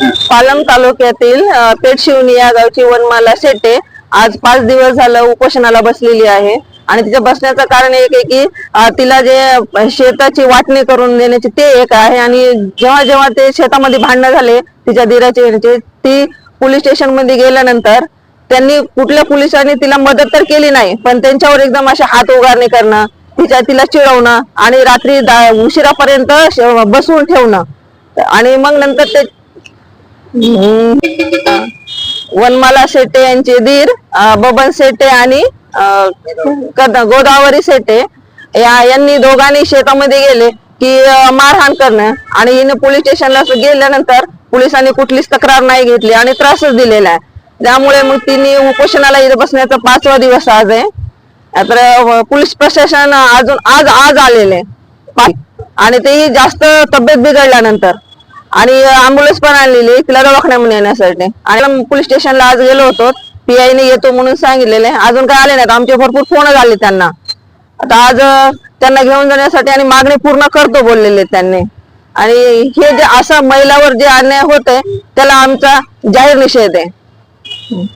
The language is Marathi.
पालम तालुक्यातील अ, पेठशिवणी या गावची वनमाला शेटे आज पाच दिवस झालं उपोषणाला बसलेली आहे. आणि तिच्या बसण्याचं कारण एक आहे की तिला जे शेताची वाटणी करून देण्याची ते एक आहे. आणि जेव्हा जेव्हा ते शेतामध्ये भांडणं झाले तिच्या दिराचे यांची, ती पोलीस स्टेशनमध्ये गेल्यानंतर त्यांनी कुठल्या पोलिसांनी तिला मदत तर केली नाही पण त्यांच्यावर एकदम असे हात उगारणी करणं तिच्या तिला चिडवणं आणि रात्री उशिरापर्यंत बसवून ठेवणं. आणि मग नंतर ते वनमाला शेटे यांचे दीर बबन शेटे आणि गोदावरी शेटे या यांनी दोघांनी शेतामध्ये गेले की मारहाण करणं. आणि हिने पोलीस स्टेशनला गेल्यानंतर पोलिसांनी कुठलीच तक्रार नाही घेतली आणि त्रासच दिलेला आहे. त्यामुळे मग तिने उपोषणाला इथे बसण्याचा पाचवा दिवस आज आहे. तर पोलीस प्रशासन अजून आज आज आलेले. आणि तेही जास्त तब्येत बिघडल्यानंतर. आणि अँब्युलन्स पण आणलेली आहे तिला दवाखान्यामध्ये येण्यासाठी आणि पोलीस स्टेशनला आज गेलो होतो. PI ने येतो म्हणून सांगितलेले अजून काय आले नाहीत. आमचे भरपूर फोन झाले त्यांना. आता आज त्यांना घेऊन जाण्यासाठी आणि मागणी पूर्ण करतो बोललेले त्यांनी. आणि हे जे असं महिलावर जे अन्याय होत आहे त्याला आमचा जाहीर निषेध आहे.